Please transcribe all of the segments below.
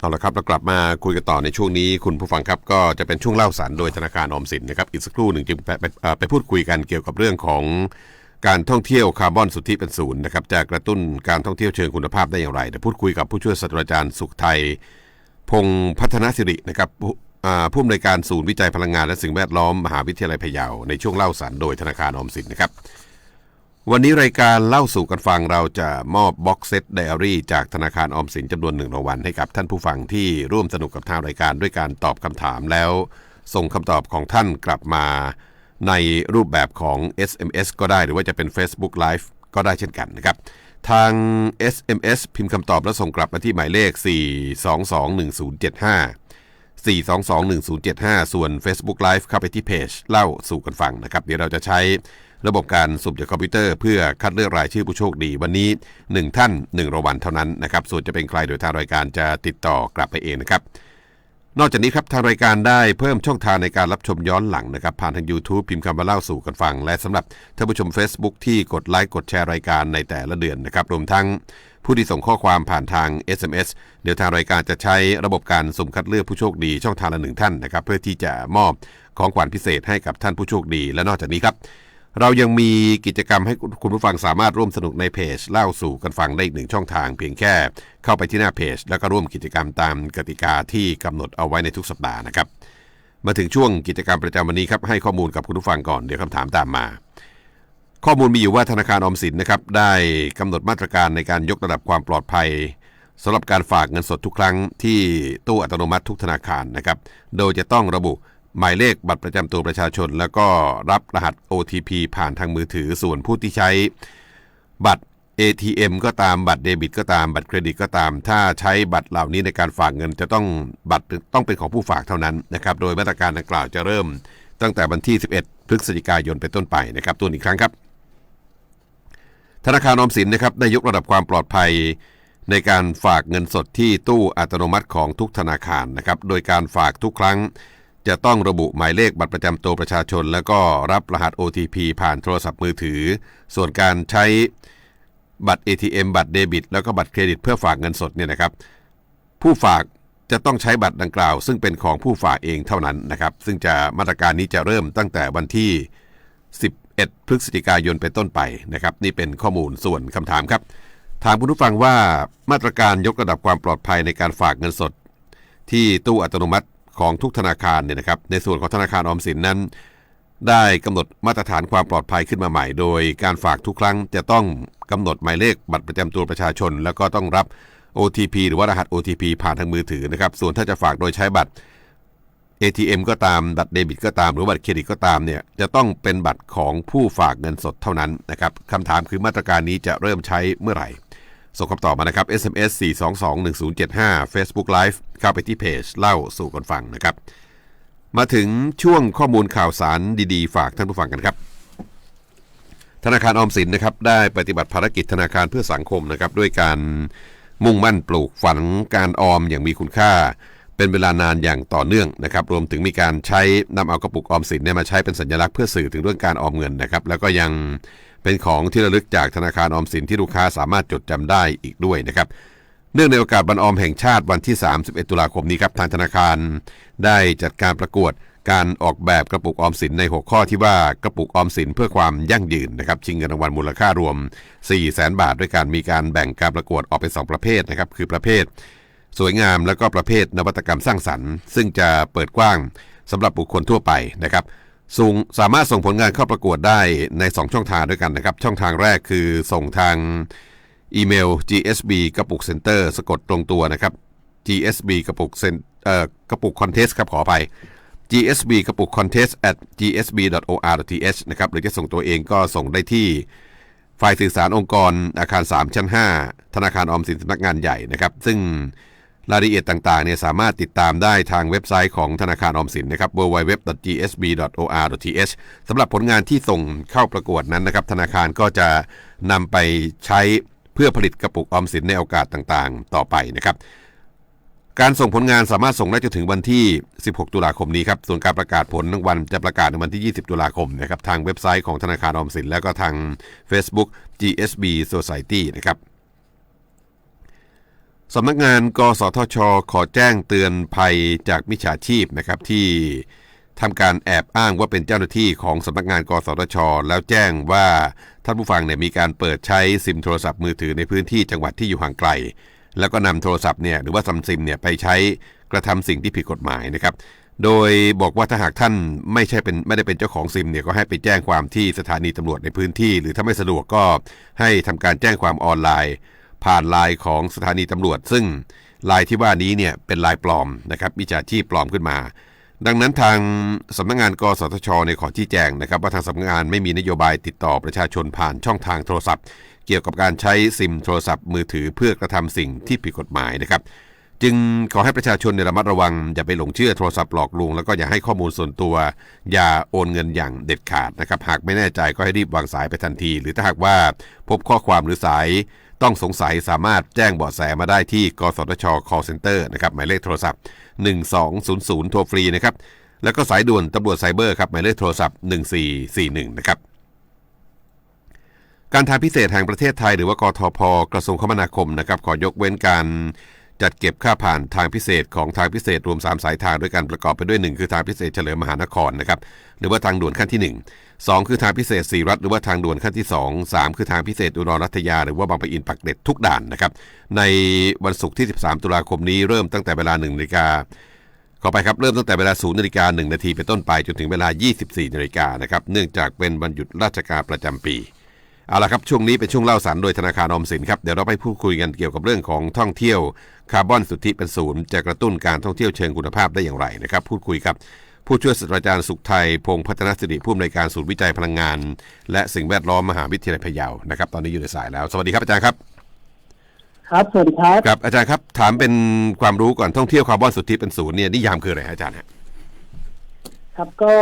เอาละครับเรากลับมาคุยกันต่อในช่วงนี้ คุณผู้ฟังครับก็จะเป็นช่วงเล่าสารโดยธนาคารออมสินนะครับอีกสักครู่หนึ่งจึงไปไปไปพูดคุยกันเกี่ยวกับเรื่องของการท่องเที่ยวคาร์บอนสุทธิเป็นศูนย์นะครับจะกระตุ้นการท่องเที่ยวเชิงคุณภาพได้อย่างไรเดี๋ยวพูดคุยกับผู้ช่วยศาสตราจารย์สุขไทย พงพัฒนสิรินะครับผู้อ่าผู้อำนวยการศูนย์วิจัยพลังงานและสิ่งแวดล้อมมหาวิทยาลัยพะเยาในช่วงเล่าสารโดยธนาคารออมสินนะครับ วันนี้รายการเล่าสู่กันฟังเราจะมอบบ็อกเซตไดอารี่จากธนาคารออมสินจำนวนหนึ่งรางวัลให้กับท่านผู้ฟังที่ร่วมสนุกกับทางรายการด้วยการตอบคำถามแล้ว ส่งคำตอบของท่านกลับมา ในรูปแบบของ SMS ก็ได้หรือว่าจะเป็น Facebook Live ก็ได้เช่นกันนะครับ ทาง SMS พิมพ์คำตอบแล้วส่งกลับมาที่หมายเลข 4221075 4221075 ส่วน Facebook Live เข้าไปที่เพจเล่าสู่กันฟังนะครับเดี๋ยวเราจะใช้ ระบบการสุ่มจากคอมพิวเตอร์เพื่อคัดเลือกรายชื่อผู้โชคดีวันนี้ 1 ท่าน1รางวัลเท่านั้นนะครับส่วนจะเป็นใครโดยทางรายการจะติดต่อกลับไปเองนะครับนอกจากนี้ครับทางรายการได้เพิ่มช่องทางในการรับชมย้อนหลังนะครับผ่านทาง YouTube พิมพ์คำว่าเล่าสู่กันฟัง และสำหรับท่านผู้ชม Facebook ที่กดไลค์กดแชร์รายการในแต่ละเดือนนะครับรวมทั้งผู้ที่ส่งข้อความผ่านทาง SMS เดี๋ยวทางรายการจะใช้ระบบการสุ่มคัดเลือกผู้โชคดีช่องทางละหนึ่งท่านนะครับเพื่อที่จะมอบของขวัญพิเศษให้กับท่านผู้โชคดี และนอกจากนี้ครับ เรายังมีกิจกรรมให้คุณผู้ฟังสามารถร่วมสนุกในเพจเล่าสู่กันฟังได้อีกหนึ่งช่องทาง เพียงแค่เข้าไปที่หน้าเพจ แล้วก็ร่วมกิจกรรมตามกติกาที่กำหนดเอาไว้ในทุกสัปดาห์นะครับ มาถึงช่วงกิจกรรมประจำวันนี้ครับให้ข้อมูลกับคุณผู้ฟังก่อนเดี๋ยวคำถามตามมา ข้อมูลมีอยู่ว่าธนาคารออมสินนะครับได้กำหนดมาตรการในการยกระดับความปลอดภัยสำหรับการฝากเงินสดทุกครั้งที่ตู้อัตโนมัติทุกธนาคารนะครับ โดยจะต้องระบุ หมายเลขบัตรประจำตัวประชาชน แล้วก็รับรหัส OTP ผ่านทางมือถือส่วนผู้ที่ใช้ บัตร ATM ก็ตามบัตรเดบิตก็ตามบัตรเครดิตก็ตาม ถ้าใช้บัตรเหล่านี้ในการฝากเงินจะต้องบัตรต้องเป็นของผู้ฝากเท่านั้นนะครับโดยมาตรการดังกล่าวจะเริ่ม ตั้งแต่วันที่ 11 พฤศจิกายนเป็นต้นไปนะครับตัวอีกครั้งครับ ธนาคารออมสินนะครับได้ยกระดับความปลอดภัย ในการฝากเงินสดที่ตู้อัตโนมัติของทุกธนาคารนะครับโดยการฝากทุกครั้ง จะต้องระบุหมายเลขบัตรประจำตัวประชาชน แล้วก็รับรหัส OTP ผ่านโทรศัพท์มือถือ ส่วนการใช้บัตร ATM บัตรเดบิต แล้วก็บัตรเครดิตเพื่อฝากเงินสดเนี่ยนะครับ ผู้ฝากจะต้องใช้บัตรดังกล่าว ซึ่งเป็นของผู้ฝากเองเท่านั้นนะครับ ซึ่งจะมาตรการนี้จะเริ่มตั้งแต่วันที่ 11 พฤศจิกายนเป็นต้นไปนะครับ นี่เป็นข้อมูลส่วนคำถามครับ ถามคุณผู้ฟังว่ามาตรการยกระดับความปลอดภัยในการฝากเงินสด ที่ตู้อัตโนมัติ ของทุกธนาคารเนี่ยนะครับ ในส่วนของธนาคารออมสินนั้น ได้กำหนดมาตรฐานความปลอดภัยขึ้นมาใหม่ โดยการฝากทุกครั้งจะต้องกำหนดหมายเลขบัตรประจำตัวประชาชน แล้วก็ต้องรับ OTP หรือว่ารหัส OTP ผ่านทางมือถือนะครับ ส่วนถ้าจะฝากโดยใช้บัตร ATM ก็ตามบัตรเดบิตก็ตามหรือบัตรเครดิตก็ตามเนี่ยจะต้องเป็นบัตรของผู้ฝากเงินสดเท่านั้นนะครับคำถามคือมาตรการนี้จะเริ่มใช้เมื่อไหร่ ส่งคำตอบมานะครับ SMS 4221075 Facebook Live เข้าไปที่เพจเล่าสู่กันฟังนะครับ มาถึงช่วงข้อมูลข่าวสารดีๆ ฝากท่านผู้ฟังกันครับ ธนาคารออมสินนะครับได้ปฏิบัติภารกิจธนาคารเพื่อสังคมนะครับด้วยการมุ่งมั่นปลูกฝังการออมอย่างมีคุณค่า เป็นเวลานานอย่างต่อเนื่องนะครับ รวมถึงมีการใช้นำเอากระปุกออมสินเนี่ยมาใช้เป็นสัญลักษณ์เพื่อสื่อถึงเรื่องการออมเงินนะครับ แล้วก็ยัง เป็นของที่ระลึกจากธนาคารออมสินที่ลูกค้าสามารถจดจำได้อีกด้วยนะครับเนื่องในโอกาสวันออมแห่งชาติวันที่ 31 ตุลาคมนี้ครับทางธนาคาร ได้จัดการประกวดการออกแบบกระปุกออมสินในหัวข้อที่ว่ากระปุกออมสินเพื่อความยั่งยืนนะครับชิงเงินรางวัลมูลค่ารวม 4 0 0แสนบาท ด้วยการมีการแบ่งการประกวดออกเป็น 2 ประเภทนะครับคือประเภท สวยงามแล้วก็ประเภทนวัตกรรมสร้างสรรค์ ซึ่งจะเปิดกว้างสำหรับบุคคลทั่วไปนะครับ สูงสามารถส่งผลงานเข้าประกวดได้ใน 2 ช่องทางด้วยกันนะครับ ช่องทางแรกคือส่งทางอีเมล gsb กระปุกเซ็นเตอร์สะกดตรงตัวนะครับ gsb กระปุกเซนเอ่อกระปุกคอนเทสครับขออภัย gsb กระปุก contest at gsb.or.th นะครับหรือจะส่งตัวเองก็ส่งได้ที่ฝ่ายสื่อสารองค์กรอาคาร 3 ชั้น 5 ธนาคารออมสินสำนักงานใหญ่นะครับ ซึ่ง รายละเอียดต่างๆเนี่ยสามารถติดตามได้ทางเว็บไซต์ของธนาคารออมสินนะครับ www.gsb.or.th สำหรับผลงานที่ส่งเข้าประกวดนั้นนะครับ ธนาคารก็จะนำไปใช้เพื่อผลิตกระปุกออมสินในโอกาสต่างๆ ต่อไปนะครับ การส่งผลงานสามารถส่งได้จนถึงวันที่ 16 ตุลาคมนี้ครับ ส่วนการประกาศผลรางวัลจะประกาศในวันที่ 20 ตุลาคมนะครับ ทางเว็บไซต์ของธนาคารออมสิน แล้วก็ทาง Facebook GSB Society นะครับ สำนักงานกสทช ขอแจ้งเตือนภัยจากมิจฉาชีพนะครับที่ทำการแอบอ้างว่าเป็นเจ้าหน้าที่ของสำนักงานกสทช แล้วแจ้งว่าท่านผู้ฟังเนี่ยมีการเปิดใช้ซิมโทรศัพท์มือถือในพื้นที่จังหวัดที่อยู่ห่างไกล แล้วก็นำโทรศัพท์เนี่ยหรือว่าซัมซิมเนี่ยไปใช้กระทำสิ่งที่ผิดกฎหมายนะครับ โดยบอกว่าถ้าหากท่านไม่ใช่เป็นไม่ได้เป็นเจ้าของซิมเนี่ยก็ให้ไปแจ้งความที่สถานีตำรวจในพื้นที่ หรือถ้าไม่สะดวกก็ให้ทำการแจ้งความออนไลน์ ผ่านลน์ของสถานีตำรวจ ซึ่งลน์ที่ว่านี้เนี่ยเป็นลน์ปลอมนะครับมิจฉาชีพปลอมขึ้นมา ดังนั้นทางสำนักงานกสทชในขอชี้แจงนะครับว่าทางสำนักงานไม่มีนโยบายติดต่อประชาชนผ่านช่องทางโทรศัพท์ เกี่ยวกับการใช้ซิมโทรศัพท์มือถือเพื่อกระทำสิ่งที่ผิดกฎหมายนะครับจึงขอให้ประชาชนเนี่ยระมัดระวัง อย่าไปหลงเชื่อโทรศัพท์หลอกลวงแล้วก็อย่าให้ข้อมูลส่วนตัว อย่าโอนเงินอย่างเด็ดขาดนะครับ หากไม่แน่ใจก็ให้รีบวางสายไปทันที หรือถ้าหากว่าพบข้อความหรือสาย ต้องสงสัยสามารถแจ้งเบาะแสมาได้ที่ กสทช call center นะครับหมายเลขโทรศัพท์ 1200 โทรฟรีนะครับ แล้วก็สายด่วนตำรวจไซเบอร์ครับหมายเลขโทรศัพท์ 1441 นะครับการทางพิเศษแห่งประเทศไทยหรือว่ากทพ กระทรวงคมนาคมนะครับขอยกเว้นการ จัดเก็บค่าผ่านทางพิเศษของทางพิเศษรวม 3 สายทางด้วยกันประกอบไปด้วย 1 คือทางพิเศษเฉลิมมหานครนะครับหรือว่าทางด่วนขั้นที่ 1 2 คือทางพิเศษสีรัฐหรือว่าทางด่วนขั้นที่ 2 3 คือทางพิเศษอุดรรัตยา หรือว่าบางปะอินปักเกร็ดทุกด่านนะครับในวันศุกร์ที่ 13 ตุลาคมนี้เริ่มตั้งแต่เวลา1นาฬิกาขอไปครับ เริ่มตั้งแต่เวลา 0นาฬิกา1นาทีเป็นต้นไปจนถึงเวลา 24นาฬิกานะครับเนื่องจากเป็นวันหยุดราชการประจำปี เอาละครับช่วงนี้เป็นช่วงเล่าสารโดยธนาคารออมสินครับเดี๋ยวเราไปพูดคุยกันเกี่ยวกับเรื่องของท่องเที่ยวคาร์บอนสุทธิเป็นศูนย์จะกระตุ้นการท่องเที่ยวเชิงคุณภาพได้อย่างไรนะครับ พูดคุยกับผู้ช่วยศาสตราจารย์สุขไทย พงษ์พัฒนสิริผู้อำนวยการศูนย์วิจัยพลังงาน และสิ่งแวดล้อมมหาวิทยาลัยพะเยานะครับตอนนี้อยู่ในสายแล้ว สวัสดีครับอาจารย์ครับ ครับสวัสดีครับครับอาจารย์ครับถามเป็นความรู้ก่อนท่องเที่ยวคาร์บอนสุทธิเป็นศูนย์เนี่ยนิยามคืออะไรฮะอาจารย์ฮะครับก็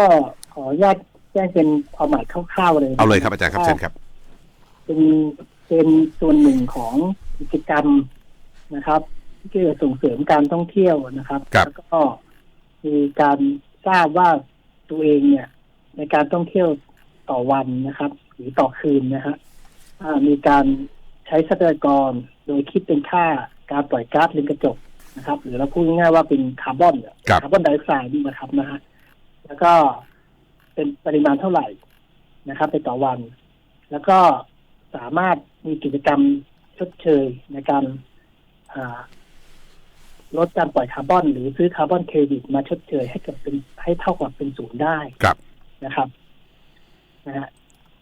ขออนุญาตแจ้งเป็นความหมายคร่าวๆเลยนะเอาเลยครับอาจารย์ครับเชิญครับ เป็นเป็นส่วนหนึ่งของกิจกรรมนะครับ ที่จะส่งเสริมการท่องเที่ยวนะครับครับแล้วก็มีการทราบว่าตัวเองเนี่ย ในการท่องเที่ยวต่อวันนะครับ หรือต่อคืนนะฮะอ่ามีการใช้ทรัพยากรโดยคิดเป็นค่าการปล่อยก๊าซเรือนกระจกนะครับ หรือเราพูดง่ายๆว่าเป็นคาร์บอนเนี่ยครับคาร์บอนไดออกไซด์นี่นะครับนะฮะแล้วก็เป็นปริมาณเท่าไหร่นะครับ ไปต่อวัน แล้วก็ สามารถมีกิจกรรมชดเชยในการอ่าลดการปล่อยคาร์บอน หรือซื้อคาร์บอนเครดิตมาชดเชยให้กับเป็นให้เท่ากับเป็นศูนย์ได้ครับนะครับนะฮะ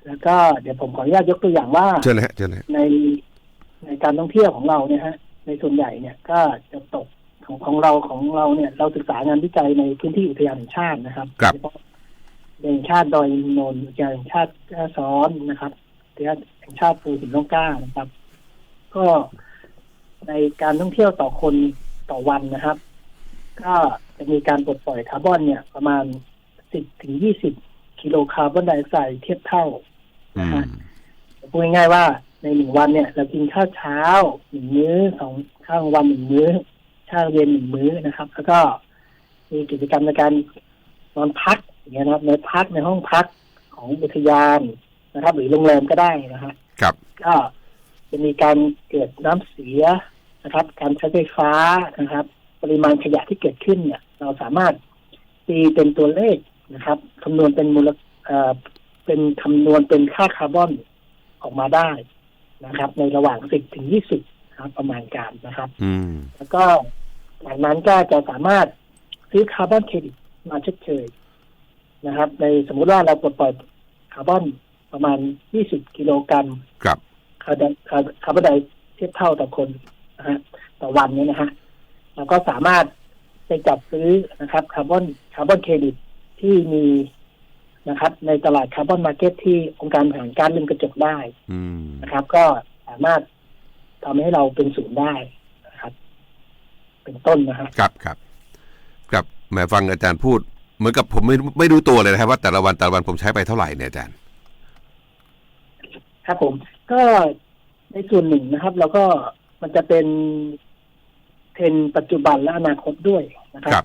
แล้วก็เดี๋ยวผมขออนุญาตยกตัวอย่างว่าเชิญเลยฮะเชิญเลยฮะในในการท่องเที่ยวของเราเนี่ยฮะ ในส่วนใหญ่เนี่ยก็จะตกของของเราของเราเนี่ย เราศึกษางานวิจัยในพื้นที่อุทยานแห่งชาตินะครับครับโดยเฉพาะอุทยานแห่งชาติดอยอินทนนท์อุทยานแห่งชาติแม่ซ้อนนะครับอุทยาน แห่งชาติภูหินร่องกล้านะครับ ก็ในการท่องเที่ยวต่อคนต่อวันนะครับ ก็จะมีการปลดปล่อยคาร์บอนเนี่ย ประมาณ10ถึง20กิโลคาร์บอนไดออกไซด์เทียบเท่าอืนะมฮะพูดง่ายๆว่าในหนึ่งวันเนี่ย เรากินข้าวเช้าหนึ่งมื้อสองข้าวกลางวันหนึ่งมื้อข้าวเย็นหนึ่งมื้อนะครับ แล้วก็มีกิจกรรมในการนอนพักอย่างเงี้ยนะครับ ในพักในห้องพักของอุทยาน นะครับ หรือโรงแรมก็ได้นะฮะครับก็จะมีการเกิดน้ำเสียนะครับ การใช้ไฟฟ้านะครับ ปริมาณขยะที่เกิดขึ้นเนี่ย เราสามารถตีเป็นตัวเลขนะครับคำนวณเป็นมูลเอ่อเป็นคำนวณเป็นค่าคาร์บอนออกมาได้นะครับ ในระหว่าง10ถึง20ครับ ประมาณการนะครับอืมแล้วก็จากนั้นก็จะสามารถซื้อคาร์บอนเครดิตมาชดเชยนะครับ ในสมมุติว่าเราปลดปล่อยคาร์บอน ประมาณ 20 กิโลกรัมครับคาร์บอนคาร์คาร์บอนไดเทียบเท่าต่อคนนะฮะต่อวันเนี้นะฮะเราก็สามารถไปจับซื้อนะครับคาร์บอนคาร์บอนเครดิตที่มีนะครับ ในตลาดคาร์บอนมาร์เก็ตที่องค์การบริหารการเรือนกระจกได้อืมนะครับ ก็สามารถทำให้เราเป็นศูนย์ได้นะครับ เป็นต้นนะฮะครับครับครับแหมฟังอาจารย์พูด เหมือนกับผมไม่ไม่รู้ตัวเลยนะครับว่าแต่ละวันแต่ละวันผมใช้ไปเท่าไหร่เนี่ยอาจารย์ ครับผม ก็ในส่วนหนึ่งนะครับ แล้วก็มันจะเป็นเทรนด์ปัจจุบันและอนาคตด้วยนะคครัรับ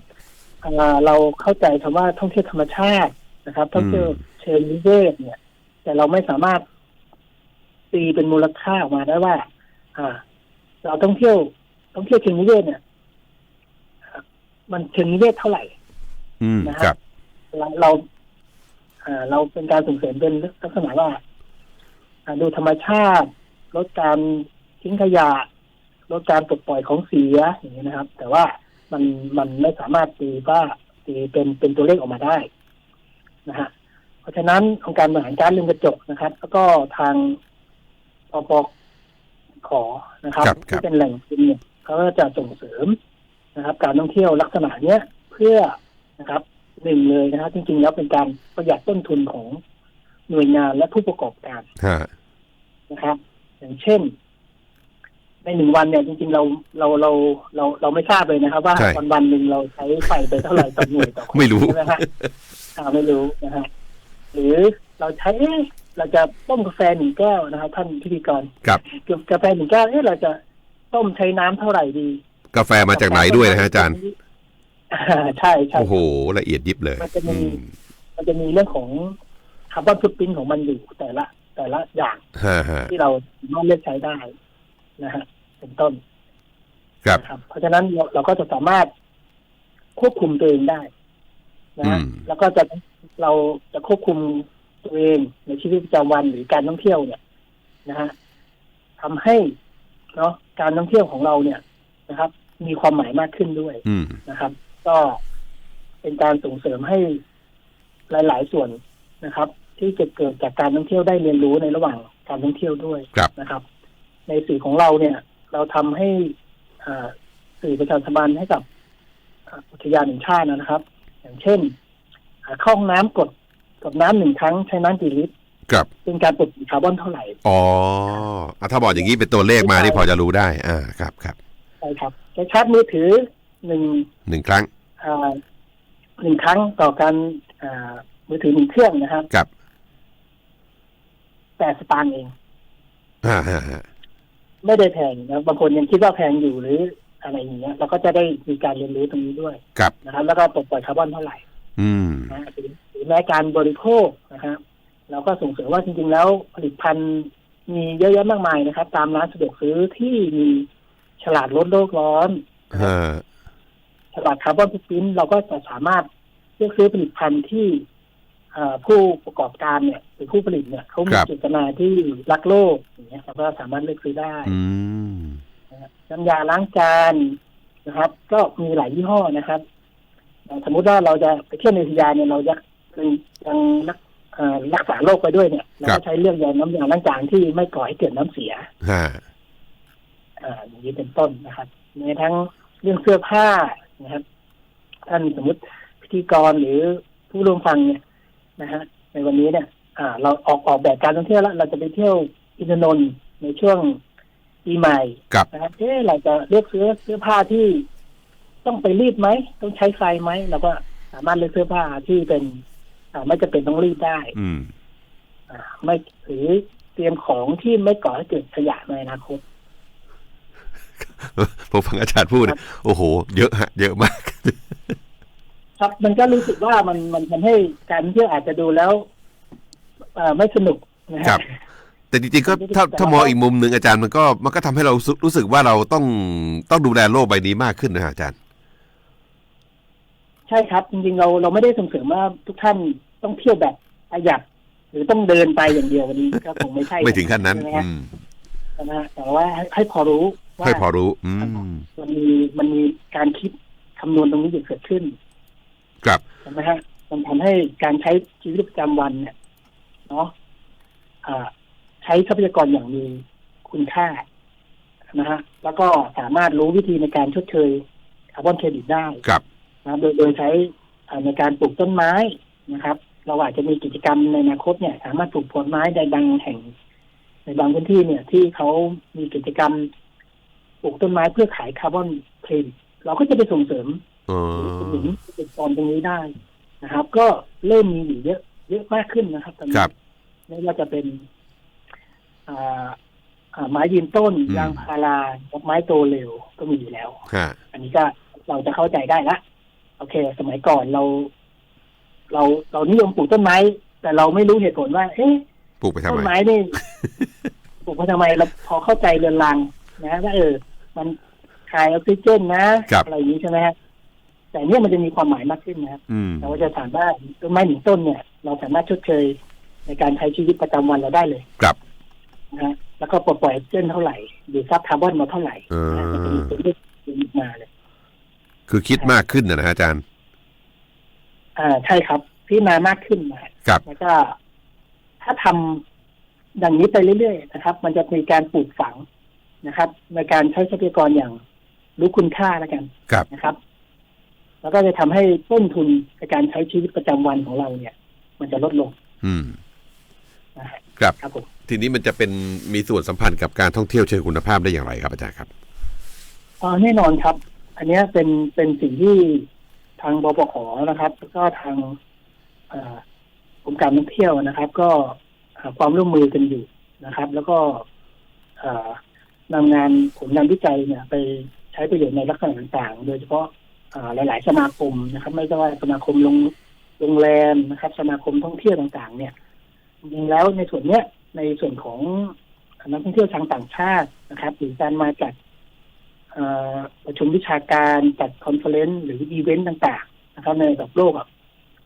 อ่าเราเข้าใจคำว่าท่องเที่ยวธรรมชาตินะครับ ท่องเที่ยวอืมเชิงนิเวศเนี่ย แต่เราไม่สามารถตีเป็นมูลค่าออกมาได้ว่า อ่า เราท่องเที่ยวท่องเที่ยวเชิงนิเวศเนี่ยมันเชิงนิเวศเท่าไหร่อืมนะคครัรับบเราเราเอ่อเราเป็นการส่งเสริมเป็นลักษณะว่าอ่า ดูธรรมชาติ ลดการทิ้งขยะ ลดการปลดปล่อยของเสียอย่างนี้นะครับ แต่ว่ามันมันไม่สามารถตีว่าตีเป็นเป็นตัวเลขออกมาได้นะฮะเพราะฉะนั้นองค์การบริหารการเรือนกระจกนะครับ แล้วก็ทางปปขอนะครับครับครับที่เป็นแหล่งทุนเนี่ยเขาก็จะส่งเสริมนะครับ การท่องเที่ยวลักษณะเนี้ยเพื่อนะครับหนึ่งเลยนะครับจริงๆแล้วเป็นการประหยัดต้นทุนของหน่วยงานและผู้ประกอบการฮะ นะครับ อย่างเช่น ในหนึ่งวันเนี่ยจริงๆเราเราเราเราเราไม่ทราบเลยนะครับ ว่าใช่ วันวันๆหนึ่งเราใช้ไฟไปเท่าไหร่ต่อหน่วยต่อคนไม่รู้ ใช่ไหมฮะอ่าไม่รู้นะฮะหรือเราใช้เอ๊ะเราจะต้มกาแฟหนึ่งแก้วนะครับ ท่านพิธีกรครับกาแฟหนึ่งแก้วเอ๊ะเราจะต้มใช้น้ำเท่าไหร่ดีกาแฟมาจากไหนด้วยนะฮะอาจารย์ อ่าใช่ใช่ โอ้โห ละเอียดยิบเลยมันจะมี อืม มันจะมีเรื่องของคาร์บอนฟุตปรินท์ของมันอยู่แต่ละ แต่ละอย่างฮะฮะที่เราสามารถเลือกใช้ได้นะฮะเป็นต้นครับนะครับเพราะฉะนั้นเราเราก็จะสามารถควบคุมตัวเองได้นะฮะอืมแล้วก็จะเราจะควบคุมตัวเองในชีวิตประจำวันหรือการท่องเที่ยวเนี่ยนะฮะทำให้เนาะการท่องเที่ยวของเราเนี่ยนะครับ มีความหมายมากขึ้นด้วยอืมนะครับ ก็เป็นการส่งเสริมให้หลาย ๆ ส่วนนะครับ ที่จะเกิดจากการท่องเที่ยวได้เรียนรู้ในระหว่างการท่องเที่ยวด้วยครับนะครับ ในสื่อของเราเนี่ย เราทำให้อ่าสื่อประชาสัมพันธ์ให้กับอ่าอุทยานแห่งชาตินะครับ อย่างเช่นอ่าเข้าห้องน้ำกดกดน้ำหนึ่งครั้งใช้น้ำกี่ลิตรครับเป็นการปลดปล่อยคาร์บอนเท่าไหร่ อ๋ออะถ้าบอกอย่างนี้เป็นตัวเลขมานี่พอจะรู้ได้ อ่าครับครับใช่ครับใช้ชาร์จมือถือหนึ่งหนึ่งครั้งอ่าหนึ่งครั้งต่อการอ่ามือถือหนึ่งเครื่องนะครับครับ แปดสตางค์เองอ่าฮะฮะไม่ได้แพงนะบางคนยังคิดว่าแพงอยู่หรืออะไรอย่างเงี้ยเราก็จะได้มีการเรียนรู้ตรงนี้ด้วยครับนะครับ แล้วก็ปลดปล่อยคาร์บอนเท่าไหร่ อืมนะหรือหรือแม้การบริโภคนะครับเราก็ส่งเสริมว่าจริงๆแล้วผลิตภัณฑ์มีเยอะแยะมากมายนะครับ ตามร้านสะดวกซื้อที่มีฉลาดลดโลกร้อนฮะฉลาดคาร์บอนฟุตปรินท์เราก็จะสามารถเลือกซื้อผลิตภัณฑ์ที่เอ่อ ผู้ประกอบการเนี่ยหรือผู้ผลิตเนี่ยเขามีเจตนาที่รักโลกอย่างเงี้ยเราก็สามารถเลือกซื้อได้อืมนะครับน้ำยาล้างจานนะครับ ก็มีหลายยี่ห้อนะครับเอ่อสมมุติว่าเราจะไปเที่ยวในอุทยานเนี่ยเราจะยังรักเอ่อรักษาโรคไปด้วยเนี่ยเราครัก็บใช้เรื่องยาน้ำยาล้างจานที่ไม่ก่อให้เกิดน้ำเสียฮะอ่าอย่างนี้เป็นต้นนะครับในทั้งเรื่องเสื้อผ้านะครับ ท่านสมมติพิธีกรหรือผู้ร่วมฟังเนี่ย นะฮะในวันนี้เนี่ยอ่า เราออกออกแบบการท่องเที่ยวแล้วเราจะไปเที่ยวอินทนนท์ในช่วงปีใหม่กับ นะครับเอ๊ะเราจะเลือกซื้อเสื้อผ้าที่ต้องไปรีดไหม ต้องใช้ไฟไหมเราก็สามารถเลือกเสื้อผ้าที่เป็น อ่าไม่จะเป็นต้องรีดได้ อืม อ่า ไม่หรือเตรียมของที่ไม่ก่อให้เกิดขยะในอนาคต ผมฟังอาจารย์พูดเนี่ยโอ้โห เยอะฮะ เยอะมาก ครับมันก็รู้สึกว่ามันมันทำให้การท่องเที่ยวอาจจะดูแล้วเอ่อไม่สนุกนะฮะครับแต่จริงๆก็ถ้าถ้ามองอีกมุมหนึ่งอาจารย์มันก็มันก็ทำให้เรารู้สึกรู้สึกว่าเราต้องต้องดูแลโลกใบนี้มากขึ้นนะฮะอาจารย์ ใช่ครับ จริงๆเราเราไม่ได้ส่งเสริมว่าทุกท่านต้องเที่ยวแบบประหยัดหรือต้องเดินไปอย่างเดียววันนี้ก็คงไม่ใช่ไม่ถึงขั้นนั้น ใช่ไหมอืฮะมนะฮะแต่ว่าให้ให้พอรู้ว่าให้พอรู้ อืม มันมีมันมีการคิดคำนวณตรงนี้อยู่เกิดขึ้น ครับใช่ไหมฮะมันทำให้การใช้ชีวิตประจำวันเนี่ยเนาะใช้ทรัพยากรอย่างมีคุณค่านะฮะแล้วก็สามารถรู้วิธีในการชดเชยคาร์บอนเครดิตได้ครับนะโดยโดยใช้ในการปลูกต้นไม้นะครับ เราอาจจะมีกิจกรรมในอนาคตเนี่ย สามารถปลูกผลไม้ในบางแห่ง ในบางพื้นที่เนี่ย ที่เขามีกิจกรรมปลูกต้นไม้เพื่อขายคาร์บอนเครดิตเราก็จะไปส่งเสริม หรือหนุนกิจกรตรงนี้ได้นะครับ ก็เริ่มมีอยู่เยอะเยอะมากขึ้นนะครับตอนนี้ไม่ว่าจะเป็นไม้ยืนต้นยางพาราไม้โตเร็วก็มีอยู่แล้วอันนี้ก็เราจะเข้าใจได้ละโอเค สมัยก่อนเรา เราเรานิยมปลูกต้นไม้ แต่เราไม่รู้เหตุผลว่า เอ๊ะปลูกไปทำไมต้นไม้นี่ปลูกมาทำไมเราพอเข้าใจเรือนรางนะว่าเออ มันคายออกซิเจนนะอะไรอย่างนี้ใช่ไหมฮะ แต่เนี่ยมันจะมีความหมายมากขึ้นนะครับอืมเราก็จะถามว่าต้นไม้หนึ่งต้นเนี่ย เราสามารถชดเชยในการใช้ชีวิตประจำวันเราได้เลยครับนะฮะแล้วก็ปลดปล่อยออกซิเจนเท่าไหร่ดูดซับคาร์บอนมาเท่าไหร่เออนะมันจะมีตัวเลขมาเลย คือคิดมากขึ้นนะฮะอาจารย์ อ่าใช่ครับพิจารณามากขึ้นนะครับแล้วก็ ถ้าทำดังนี้ไปเรื่อยๆนะครับ มันจะมีการปลูกฝังนะครับ ในการใช้ทรัพยากรอย่างรู้คุณค่าแล้วกันครับนะครับ แล้วก็จะทำให้ต้นทุนในการใช้ชีวิตประจำวันของเราเนี่ย มันจะลดลง อืมนะฮะครับครับผมทีนี้มันจะเป็นมีส่วนสัมพันธ์กับการท่องเที่ยวเชิงคุณภาพได้อย่างไรครับอาจารย์ครับอ๋อแน่นอนครับ อันเนี้ยเป็นเป็นสิ่งที่ทางบปขนะครับแล้วก็ทางเอ่อกรมการท่องเที่ยวนะครับ ก็หาความร่วมมือกันอยู่นะครับ แล้วก็เอ่อนำงานผลงานวิจัยเนี่ย ไปใช้ประโยชน์ในลักษณะต่างๆ โดยเฉพาะเอ่อ หลาย ๆ สมาคมนะครับ ไม่ว่าสมาคมโรงโรงแรมนะครับ สมาคมท่องเที่ยวต่างๆ เนี่ยจริงๆแล้วในส่วนเนี้ยในส่วนของนักท่องเที่ยวทางต่างชาตินะครับหรือการมาจัดเอ่อประชุมวิชาการจัดคอนเฟอเรนซ์หรืออีเวนต์ต่างๆ นะครับ ในระดับโลกอะ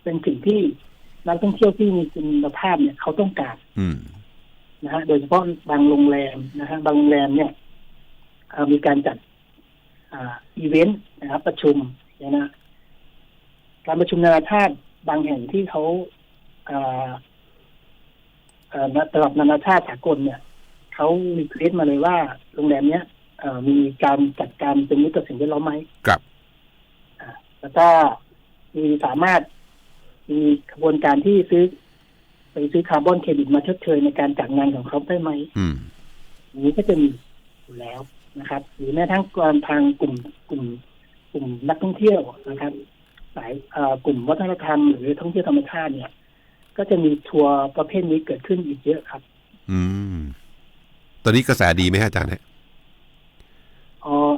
เป็นสิ่งที่นักท่องเที่ยวที่มีคุณภาพเนี่ยเขาต้องการอืมนะฮะโดยเฉพาะบางโรงแรมนะฮะบางโรงแรมเนี่ยเอ่อมีการจัด อ่าอีเวนต์นะครับ ประชุมเนี่ยนะการประชุมนานาชาติบางแห่งที่เขาอ่าเอ่อระดับนานาชาติสากลเนี่ยเขารีเควสมาเลยว่าโรงแรมเนี้ยเอ่อมีการจัดการเป็นมิตรต่อสิ่งแวดล้อมไหมครับอ่าแล้วก็มีสามารถมีกระบวนการที่ซื้อ ไปซื้อคาร์บอนเครดิตมาชดเชยในการจัดงานของเขาได้ไหม อืมอย่างนี้ก็จะมีอยู่แล้ว นะครับ หรือแม้ทั้งการทางกลุ่มกลุ่มกลุ่มนักท่องเที่ยวนะครับสายเอ่อกลุ่มวัฒนธรรมหรือท่องเที่ยวธรรมชาติเนี่ย ก็จะมีทัวร์ประเภทนี้เกิดขึ้นอีกเยอะครับ อืม ตอนนี้กระแสดีไหมฮะอาจารย์ฮะเอ่อ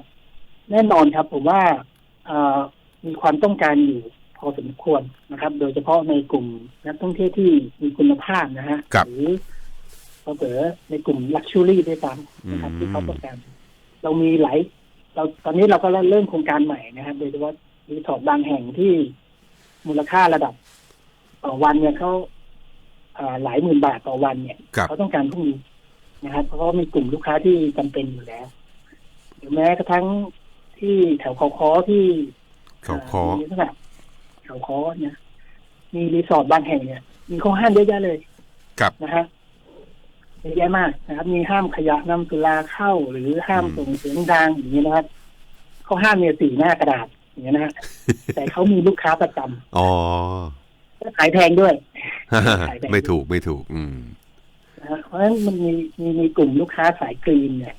แน่นอนครับ ผมว่าเอ่อมีความต้องการอยู่พอสมควรนะครับ โดยเฉพาะในกลุ่มนักท่องเที่ยวที่มีคุณภาพนะฮะครับหรือเผลอๆในกลุ่มลักชัวรี่ด้วยซ้ำนะครับอืมที่เขาต้องการ เรามีหลายเราตอนนี้เราก็เริ่มโครงการใหม่นะครับโดยเฉพาะรีสอร์ทบางแห่งที่มูลค่าระดับต่อวันเนี่ยเขาเอ่อหลายหมื่นบาทต่อวันเนี่ยครับเขาต้องการพวกนี้นะครับเพราะว่ามีกลุ่มลูกค้าที่จำเป็นอยู่แล้วหรือแม้กระทั่งที่แถวเขาคอที่เขาคอมีลักษณะเขาคอเนี่ยมีรีสอร์ทบางแห่งเนี่ย มีข้อห้ามเยอะแยะเลยครับนะฮะเยอะแยะมากนะครับ มีห้ามขยะนำสุราเข้าหรือห้ามอืมส่งเสียงดังอย่างนี้ยนะครับข้อห้ามเนี่ยสี่หน้ากระดาษอย่างเงี้ยนะฮะแต่เขามีลูกค้าประจำอ๋อและขายแพงด้วย ไม่ถูกไม่ถูก อืมนะฮะเพราะฉะนั้นมันมีมีมีกลุ่มลูกค้าสายกรีนเนี่ย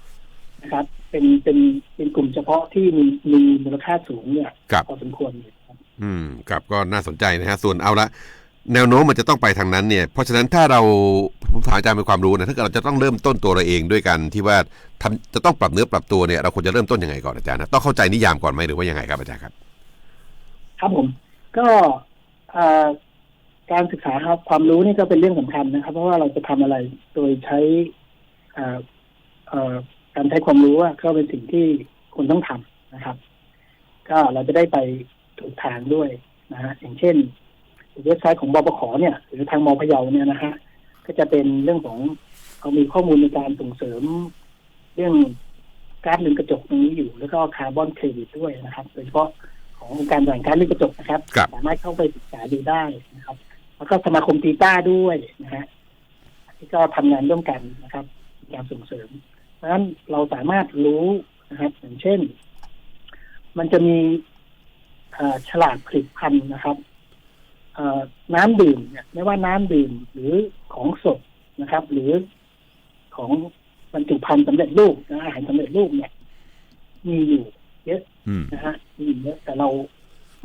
นะครับ เป็นเป็นเป็นกลุ่มเฉพาะที่มีมีมูลค่าสูงเนี่ยครับพอสมควรอยู่ครับอืมครับก็น่าสนใจนะฮะ ส่วนเอาละ แนวโน้มมันจะต้องไปทางนั้นเนี่ย เพราะฉะนั้นถ้าเราผมถามอาจารย์เป็นความรู้นะถ้าเกิดเราจะต้องเริ่มต้นตัวเราเองด้วยกันที่ว่าทำจะต้องปรับเนื้อปรับตัวเนี่ยเราควรจะเริ่มต้นยังไงก่อนอาจารย์นะต้องเข้าใจนิยามก่อนไหมหรือว่ายังไงครับอาจารย์ครับ ครับผม ก็การศึกษาครับความรู้นี่ก็เป็นเรื่องสำคัญนะครับ เพราะว่าเราจะทำอะไรโดยใช้การใช้ความรู้อะก็เป็นสิ่งที่คุณต้องทำนะครับ ก็เราจะได้ไปถูกทางด้วยนะฮะอย่างเช่น เว็บไซต์ของบปขเนี่ยหรือทางมพะเยาเนี่ยนะฮะก็จะเป็นเรื่องของเขามีข้อมูลในการส่งเสริม เรื่องก๊าซเรือนกระจกตรงนี้อยู่ แล้วก็คาร์บอนเครดิตด้วยนะครับโดยเฉพาะขององค์การแบ่งก๊าซเรือนกระจกนะครับครับ สามารถเข้าไปศึกษาดูได้นะครับ แล้วก็สมาคมตีต้าด้วยนะฮะที่ก็ทำงานร่วมกันนะครับในการส่งเสริม เพราะฉะนั้นเราสามารถรู้นะครับ อย่างเช่น มันจะมีเอ่อฉลากผลิตภัณฑ์นะครับเอ่อ น้ำดื่มเนี่ยไม่ว่าน้ำดื่มหรือของสดนะครับ หรือของบรรจุภัณฑ์สำเร็จรูปนะอาหารสำเร็จรูปเนี่ย มีอยู่เยอะอืมนะฮะมีอยู่เยอะแต่เรา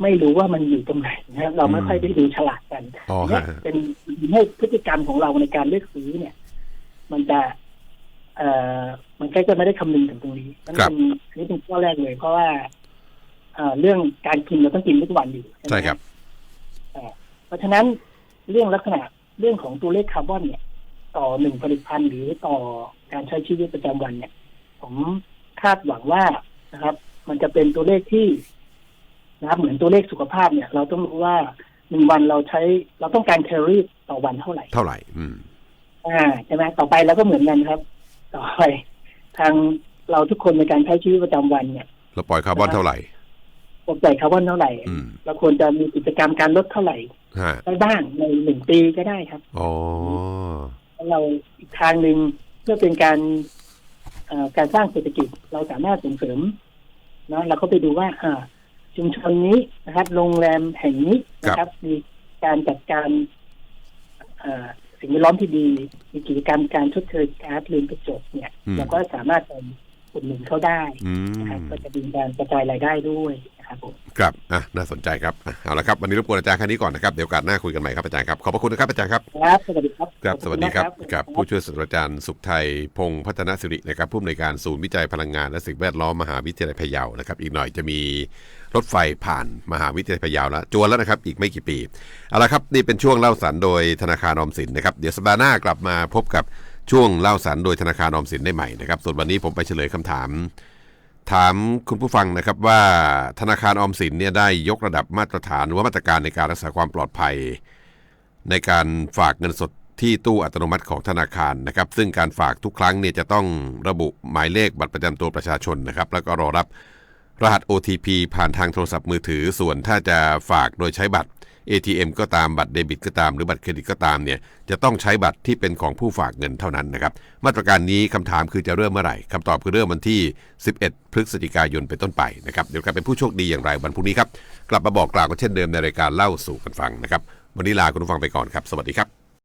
ไม่รู้ว่ามันอยู่ตรงไหนนะฮะเราไม่ค่อยได้ดูฉลากกันอ๋อเนี่ยฮะเป็นให้พฤติกรรมของเราในการเลือกซื้อเนี่ย มันจะ เอ่อมันก็จะไม่ได้คำนึงถึงตรงนี้นั่นครับเป็นอันนี้เป็นข้อแรกเลย เพราะว่าเอ่อเรื่องการกินเราต้องกินทุกวันอยู่ไหมใช่ครับเอ่อเพ ราะฉะนั้นเรื่องลักษณะเรื่องของตัวเลขคาร์บอนเนี่ย ต่อหนึ่งผลิตภัณฑ์หรือต่อการใช้ชีวิตประจำวันเนี่ย ผมคาดหวังว่านะครับ มันจะเป็นตัวเลขที่นะครับ เหมือนตัวเลขสุขภาพเนี่ย เราต้องรู้ว่าหนึ่งวันเราใช้เราต้องการแคลอรี่ต่อวันเท่าไหร่ เท่าไหร่ อืม อ่าใช่ไหมต่อไปเราก็เหมือนกันครับ ต่อไปทางเราทุกคนในการใช้ชีวิตประจำวันเนี่ยเราปล่อยคาร์บอนเท่าไหร่ ปลดปล่อยคาร์บอนเท่าไหร่อืมเราควรจะมีกิจกรรมการลดเท่าไหร่ฮะได้บ้างในหนึ่งปีก็ได้ครับอ๋อแล้วเราอีกทางหนึ่งเพื่อเป็นการเอ่อการสร้างเศรษฐกิจเราสามารถส่งเสริมนะเราก็ไปดูว่าอ่าชุมชนนี้นะครับ โรงแรมแห่งนี้นะครับ มีการจัดการเอ่อสิ่งแวดล้อมที่ดี มีกิจกรรมการชดเชยก๊าซเรือนกระจกเนี่ยอืมเราก็สามารถไปอุดหนุนเขาได้อืนะครับมก็จะมีการกระจายรายได้ด้วยนะ ครับผมครับอะน่าสนใจครับอะเอาละครับวันนี้รบกวนอาจารย์แค่นี้ก่อนนะครับเดี๋ยวโอกาสหน้าคุยกันใหม่ครับอาจารย์ครับขอบพระคุณนะครับอาจารย์ครับครับสวัสดีครับครับขสอวัสณดีมากครับกับผู้ช่วยศาสตราจารย์สุขไทยพงษ์พัฒนสิรินะครับผู้อำนวยการศูนย์วิจัยพลังงานและสิ่งแวดล้อมมหาวิทยาลัยพะเยานะครับอีกหน่อยจะมีรถไฟผ่านมหาวิทยาลัยพะเยาแล้วจวนแล้วนะครับอีกไม่กี่ปีเอาละครับนี่เป็นช่วงเล่าสันโดยธนาคารออมสินนะครับเดี๋ยวสัปดาห์หน้ากลับมาพบกับช่วงเล่าสันโดยธนาคารออมสินได้ใหม่นะครับส่วนวันนี้ผมไปเฉลยคำถาม ถามคุณผู้ฟังนะครับว่าธนาคารออมสินเนี่ยได้ยกระดับมาตรฐานหรือว่ามาตรการในการรักษาความปลอดภัย ในการฝากเงินสดที่ตู้อัตโนมัติของธนาคารนะครับ ซึ่งการฝากทุกครั้งเนี่ยจะต้องระบุหมายเลขบัตรประจำตัวประชาชนนะครับ แล้วก็รอรับรหัส OTP ผ่านทางโทรศัพท์มือถือ ส่วนถ้าจะฝากโดยใช้บัตร ATM ก็ตามบัตรเดบิตก็ตามหรือบัตรเครดิตก็ตามเนี่ยจะต้องใช้บัตรที่เป็นของผู้ฝากเงินเท่านั้นนะครับมาตรการนี้คำถามคือจะเริ่มเมื่อไหร่คำตอบคือเริ่มวันที่ 11 พฤศจิกายนเป็นต้นไปนะครับเดี๋ยวกลายเป็นผู้โชคดีอย่างไรวันพรุ่งนี้ครับกลับมาบอกกล่าวกันเช่นเดิมในรายการเล่าสู่กันฟังนะครับวันนี้ลาคุณผู้ฟังไปก่อนครับ สวัสดีครับ